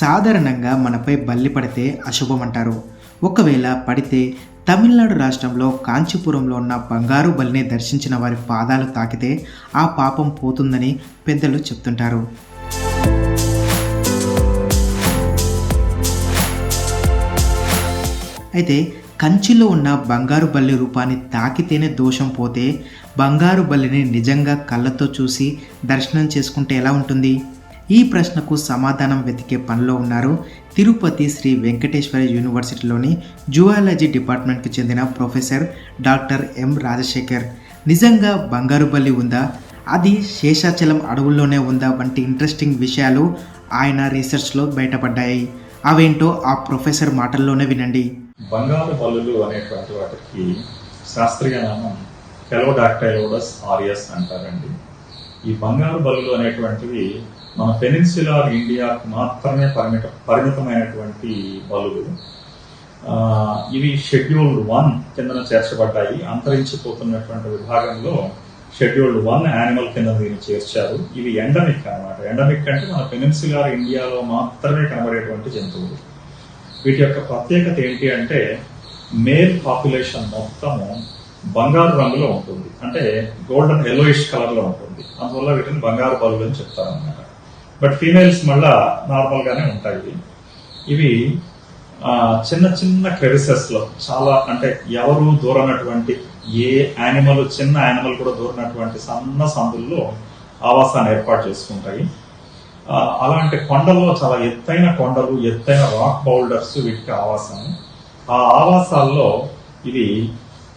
సాధారణంగా మనపై బల్లి పడితే అశుభం అంటారు ఒకవేళ పడితే తమిళనాడు రాష్ట్రంలో కాంచీపురంలో ఉన్న బంగారు బలిని దర్శించిన వారి పాదాలు తాకితే ఆ పాపం పోతుందని పెద్దలు చెప్తుంటారు. అయితే కంచిలో ఉన్న బంగారు బల్లి రూపాన్ని తాకితేనే దోషం పోతే బంగారు బల్లిని నిజంగా కళ్ళతో చూసి దర్శనం చేసుకుంటే ఎలా ఉంటుంది? ఈ ప్రశ్నకు సమాధానం వెతికే పనిలో ఉన్నారు తిరుపతి శ్రీ వెంకటేశ్వర యూనివర్సిటీలోని జువాలజీ డిపార్ట్మెంట్కి చెందిన ప్రొఫెసర్ డాక్టర్ ఎం రాజశేఖర్. నిజంగా బంగారు బల్లి ఉందా? అది శేషాచలం అడవుల్లోనే ఉందా? వంటి ఇంట్రెస్టింగ్ విషయాలు ఆయన రీసెర్చ్లో బయటపడ్డాయి. అవేంటో ఆ ప్రొఫెసర్ మాటల్లోనే వినండి. బంగారు బల్లులు అనేటువంటి వాటికి శాస్త్రీయ నామం కెలోడాక్టైలోడస్ ఆరియస్ అంటారండి. ఈ బంగారు బలులు అనేటువంటివి మన పెనిన్సులార్ ఇండియాకు మాత్రమే పరిమిత పరిమితమైనటువంటి బలులు. ఇవి షెడ్యూల్డ్ వన్ కిందన చేర్చబడ్డాయి. అంతరించిపోతున్నటువంటి విభాగంలో షెడ్యూల్డ్ వన్ యానిమల్ కింద దీన్ని చేర్చారు. ఇవి ఎండమిక్ అన్నమాట. ఎండమిక్ అంటే మన పెనిన్సులార్ ఇండియాలో మాత్రమే కనబడేటువంటి జంతువులు. వీటి యొక్క ప్రత్యేకత ఏంటి అంటే మేల్ పాపులేషన్ మొత్తము బంగారు రంగులో ఉంటుంది. అంటే గోల్డెన్ ఎల్లోయిష్ కలర్లో ఉంటుంది. అందువల్ల వీటిని బంగారు బల్లులు అని చెప్తారు అనమాట బట్ ఫీమేల్స్ మళ్ళా నార్మల్ గానే ఉంటాయి. ఇవి చిన్న చిన్న క్రెవిసెస్లో చాలా అంటే ఎవరు దూరనటువంటి ఏ యానిమల్ చిన్న యానిమల్ కూడా దూరినటువంటి సన్న సందుల్లో ఆవాసాన్ని ఏర్పాటు చేసుకుంటాయి. అలాంటి కొండల్లో చాలా ఎత్తైన కొండలు ఎత్తైన రాక్ బౌల్డర్స్ వీటికి ఆవాసం ఆ ఆవాసాల్లో ఇవి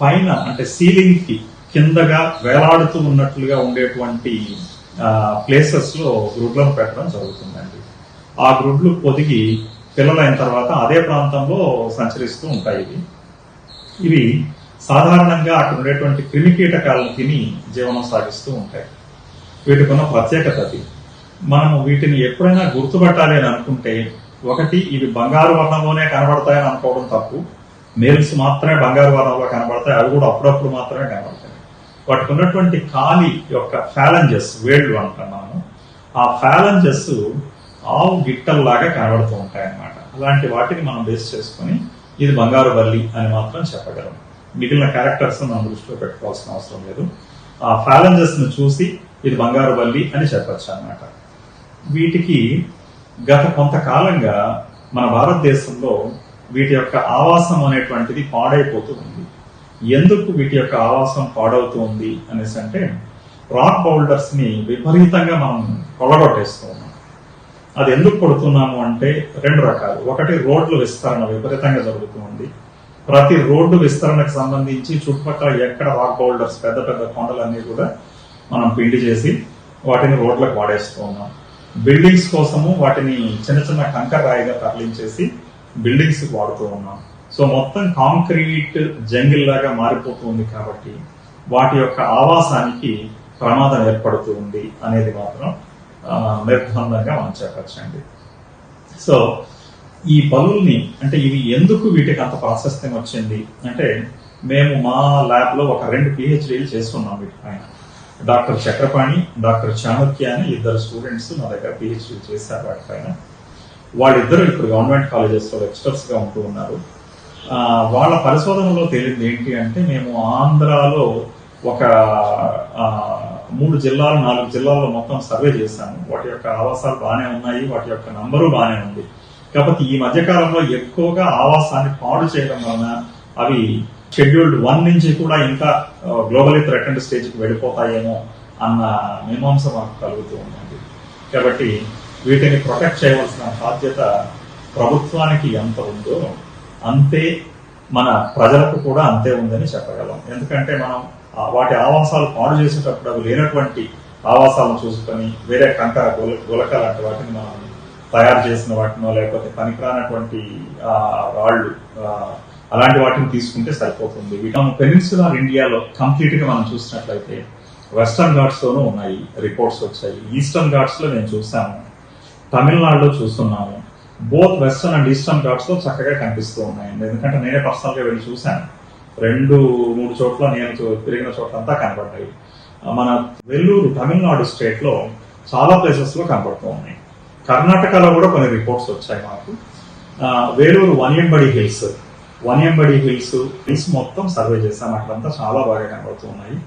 పైన అంటే సీలింగ్కి కిందగా వేలాడుతూ ఉన్నట్లుగా ఉండేటువంటి ప్లేసెస్లో గ్రుడ్లను పెట్టడం జరుగుతుందండి. ఆ గ్రుడ్లు పొదిగి పిల్లలైన తర్వాత అదే ప్రాంతంలో సంచరిస్తూ ఉంటాయి ఇవి. ఇవి సాధారణంగా అక్కడ ఉండేటువంటి క్రిమికీటకాలను తిని జీవనం సాగిస్తూ ఉంటాయి. వీటికి ఉన్న ప్రత్యేకత అది. మనము వీటిని ఎప్పుడైనా గుర్తుపట్టాలి అని అనుకుంటే ఒకటి ఇవి బంగారు వర్ణంలోనే కనబడతాయని అనుకోవడం తప్పు. మేల్స్ మాత్రమే బంగారు వారంలో కనబడతాయి అవి కూడా అప్పుడప్పుడు మాత్రమే కనబడతాయి. వాటికి ఉన్నటువంటి కాలి యొక్క ఫ్యాలంజెస్ వేళ్ళు అంటాం మనము ఆ ఫ్యాలంజెస్ ఆవు గిట్టల్లాగా కనబడుతూ ఉంటాయి అన్నమాట అలాంటి వాటిని మనం బేస్ చేసుకొని ఇది బంగారు బల్లి అని మాత్రం చెప్పగలం. మిగిలిన క్యారెక్టర్స్ మనం దృష్టిలో పెట్టుకోవాల్సిన అవసరం లేదు. ఆ ఫ్యాలంజెస్ను చూసి ఇది బంగారు బల్లి అని చెప్పొచ్చు అన్నమాట. వీటికి గత కొంతకాలంగా మన భారతదేశంలో వీటి యొక్క ఆవాసం అనేటువంటిది పాడైపోతూ ఉంది. ఎందుకు వీటి యొక్క ఆవాసం పాడవుతూ ఉంది అనేసి అంటే రాక్ బౌల్డర్స్ని విపరీతంగా మనం కొలగొట్టేస్తూ ఉన్నాం. అది ఎందుకు కొడుతున్నాము అంటే రెండు రకాలు. ఒకటి రోడ్లు విస్తరణ విపరీతంగా జరుగుతూ ఉంది. ప్రతి రోడ్డు విస్తరణకు సంబంధించి చుట్టుపక్కల ఎక్కడ రాక్ బౌల్డర్స్ పెద్ద పెద్ద కొండలన్నీ కూడా మనం పిండి చేసి వాటిని రోడ్లకు వాడేస్తూ ఉన్నాం. బిల్డింగ్స్ కోసము వాటిని చిన్న చిన్న కంకర రాయిగా తరలించేసి బిల్డింగ్స్ వాడుతూ ఉన్నాం. సో మొత్తం కాంక్రీట్ జంగిల్ లాగా మారిపోతుంది కాబట్టి వాటి యొక్క ఆవాసానికి ప్రమాదం ఏర్పడుతూ ఉంది అనేది మాత్రం నిర్బంధంగా మనం చెప్పచ్చండి. సో ఈ బలుల్ని అంటే ఇవి ఎందుకు వీటికి అంత ప్రాశస్త్యం వచ్చింది అంటే మేము మా ల్యాబ్లో ఒక రెండు పిహెచ్డీలు చేస్తున్నాం వీటిపైన డాక్టర్ చక్రపాణి డాక్టర్ చాణక్య అని ఇద్దరు స్టూడెంట్స్ నా దగ్గర పిహెచ్డీ చేశారు వాటిపైన వాళ్ళిద్దరూ ఇప్పుడు గవర్నమెంట్ కాలేజెస్ లెక్చరర్స్గా ఉంటూ ఉన్నారు. వాళ్ళ పరిశోధనలో తేలింది ఏంటి అంటే మేము ఆంధ్రాలో ఒక మూడు జిల్లాలు నాలుగు జిల్లాల్లో మొత్తం సర్వే చేశాము. వాటి యొక్క ఆవాసాలు బాగానే ఉన్నాయి వాటి యొక్క నంబరు బాగానే ఉంది. కాకపోతే ఈ మధ్యకాలంలో ఎక్కువగా ఆవాసాన్ని పాడు చేయడం వలన అవి షెడ్యూల్డ్ వన్ నుంచి కూడా ఇంకా గ్లోబలీ థ్రెటెండ్ స్టేజ్కి వెళ్ళిపోతాయేమో అన్న మీమాంస మాకు కలుగుతూ ఉందండి కాబట్టి వీటిని ప్రొటెక్ట్ చేయవలసిన బాధ్యత ప్రభుత్వానికి ఎంత ఉందో అంతే మన ప్రజలకు కూడా అంతే ఉందని చెప్పగలం. ఎందుకంటే మనం వాటి ఆవాసాలు పాడు చేసేటప్పుడు అవి లేనటువంటి ఆవాసాలను చూసుకొని వేరే కంకర గుల గులక లాంటి వాటిని మనం తయారు చేసిన వాటినో లేకపోతే పనికిరానటువంటి రాళ్ళు అలాంటి వాటిని తీసుకుంటే సరిపోతుంది. మనం పెనిన్సులర్ ఇండియాలో కంప్లీట్గా మనం చూసినట్లయితే వెస్టర్న్ ఘాట్స్ లోనూ ఉన్నాయి రిపోర్ట్స్ వచ్చాయి. ఈస్టర్న్ ఘాట్స్లో నేను చూసాను తమిళనాడులో చూస్తున్నాము. బోత్ వెస్టర్న్ అండ్ ఈస్టర్న్ ఘాట్స్లో చక్కగా కనిపిస్తూ ఉన్నాయండి. ఎందుకంటే నేనే పర్సనల్గా వెళ్ళి చూశాను. రెండు మూడు చోట్ల నేను చూ- తిరిగిన చోట్ల అంతా కనబడ్డాయి. మన వెల్లూరు తమిళనాడు స్టేట్లో చాలా ప్లేసెస్లో కనబడుతూ ఉన్నాయి. కర్ణాటకలో కూడా కొన్ని రిపోర్ట్స్ వచ్చాయి మాకు. Vellore Vaniyambadi hills. Vaniyambadi hills hills మొత్తం సర్వే చేశాం. అక్కడంతా చాలా బాగా కనబడుతున్నాయి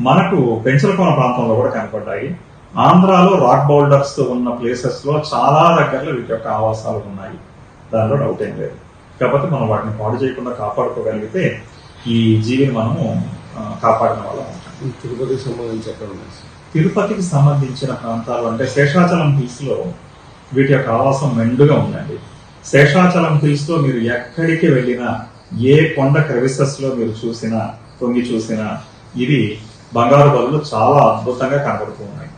మనకు పెంచలకోన ప్రాంతంలో కూడా కనపడ్డాయి ఆంధ్రాలో రాక్ బౌల్డర్స్ ఉన్న ప్లేసెస్లో చాలా దగ్గరలో వీటి యొక్క ఆవాసాలు ఉన్నాయి. దానిలో డౌట్ ఏం లేదు. కాకపోతే మనం వాటిని పాడు చేయకుండా కాపాడుకోగలిగితే ఈ జీవిని మనము కాపాడిన వాళ్ళం తిరుపతికి సంబంధించి ఎక్కడ? తిరుపతికి సంబంధించిన ప్రాంతాలు అంటే శేషాచలం హిల్స్లో వీటి యొక్క ఆవాసం మెండుగా ఉందండి. శేషాచలం హిల్స్లో మీరు ఎక్కడికి వెళ్ళినా ఏ కొండ క్రెవిసెస్లో మీరు చూసినా తొంగి చూసినా ఇవి బంగారు బలులు చాలా అద్భుతంగా కనబడుతూ ఉన్నాయి.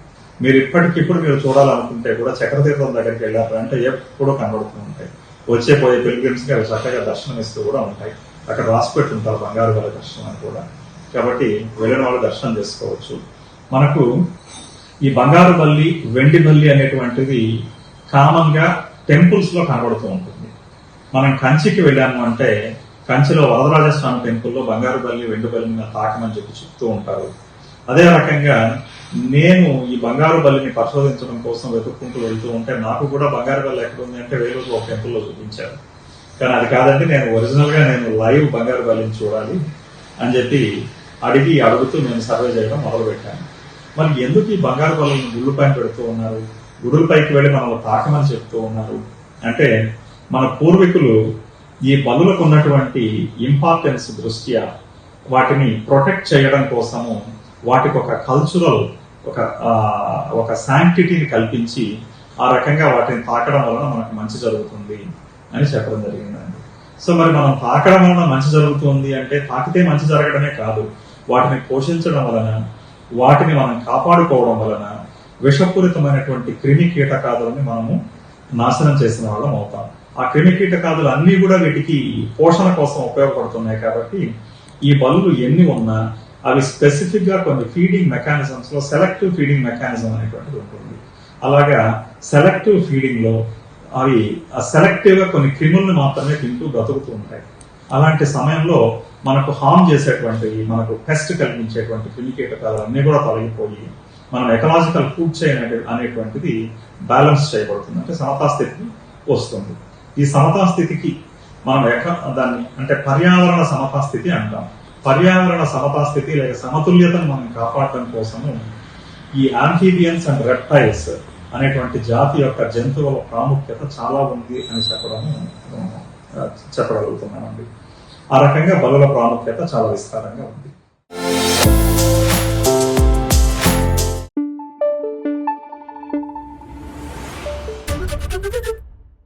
మీరు ఇప్పటికిప్పుడు మీరు చూడాలనుకుంటే కూడా చక్రతీర్థం దగ్గరికి వెళ్ళారంటే ఎప్పుడూ కనబడుతూ ఉంటాయి. వచ్చే పోయే పిలిగ్రిమ్స్ అవి చక్కగా దర్శనం ఇస్తూ కూడా ఉంటాయి. అక్కడ రాసిపెట్టి ఉంటారు బంగారు బల దర్శనం అని కూడా. కాబట్టి వెళ్ళిన వాళ్ళు దర్శనం చేసుకోవచ్చు. మనకు ఈ బంగారు బల్లి వెండి బల్లి అనేటువంటిది కామన్గా టెంపుల్స్లో కనబడుతూ ఉంటుంది. మనం కంచికి వెళ్ళాము అంటే కంచిలో వరదరాజస్వామి టెంపుల్లో బంగారు బల్లి వెండి బల్లిని తాకమని చెప్పి చెప్తూ ఉంటారు. అదే రకంగా నేను ఈ బంగారు బల్లిని పరిశోధించడం కోసం వెతుక్కుంటూ వెళ్తూ ఉంటే నాకు కూడా బంగారు బల్లి ఎక్కడ ఉంది అంటే వేరే ఒక టెంపుల్లో చూపించారు. కానీ అది కాదంటే నేను ఒరిజినల్గా నేను లైవ్ బంగారు బల్లిని చూడాలి అని చెప్పి అడిగి అడుగుతూ నేను సర్వే చేయడం మొదలుపెట్టాను. మరి ఎందుకు ఈ బంగారు బల్లను గుళ్ళు పైన పెడుతూ ఉన్నారు? గుడులపైకి వెళ్ళి మనల్ని తాకమని చెప్తూ ఉన్నారు? అంటే మన పూర్వీకులు ఈ బలులకు ఉన్నటువంటి ఇంపార్టెన్స్ దృష్ట్యా వాటిని ప్రొటెక్ట్ చేయడం కోసము వాటికి ఒక కల్చురల్ ఒక ఒక శాంక్టిటీని కల్పించి ఆ రకంగా వాటిని తాకడం వలన మనకు మంచి జరుగుతుంది అని చెప్పడం జరిగిందండి. సో మరి మనం తాకడం వలన మంచి జరుగుతుంది అంటే తాకితే మంచి జరగడమే కాదు. వాటిని పోషించడం వలన వాటిని మనం కాపాడుకోవడం వలన విషపూరితమైనటువంటి క్రిమి కీటకాదులని మనము నాశనం చేసిన వాళ్ళం అవుతాం. ఆ క్రిమి కీటకాదులు అన్నీ కూడా వీటికి పోషణ కోసం ఉపయోగపడుతున్నాయి కాబట్టి ఈ బల్బులు ఎన్ని ఉన్నా అవి స్పెసిఫిక్గా కొన్ని ఫీడింగ్ మెకానిజమ్స్లో సెలెక్టివ్ ఫీడింగ్ మెకానిజం అనేటువంటిది ఉంటుంది. అలాగా సెలెక్టివ్ ఫీడింగ్లో అవి సెలెక్టివ్గా కొన్ని క్రిములను మాత్రమే తింటూ బ్రతుకుతూ ఉంటాయి. అలాంటి సమయంలో మనకు హామ్ చేసేటువంటివి మనకు పెస్ట్ కలిగించేటువంటి క్రిమి కీటకాలు కూడా తొలగిపోయి మనం ఎకలాజికల్ ఫుడ్ చైన్ అనేటువంటిది బ్యాలెన్స్ చేయబడుతుంది. అంటే సమతా స్థితికి వస్తుంది. ఈ సమతా స్థితికి మనం ఎక దాన్ని అంటే పర్యావరణ సమతా స్థితి అంటాం. పర్యావరణ సమతా స్థితి లేక సమతుల్యతను మనం కాపాడటం కోసము ఈ ఆంఫీబియన్స్ అండ్ రెప్టైల్స్ అనేటువంటి జాతి యొక్క జంతువుల ప్రాముఖ్యత చాలా ఉంది అని చెప్పడము చెప్పగలుగుతున్నామండి. ఆ రకంగా బలుల ప్రాముఖ్యత చాలా విస్తారంగా ఉంది.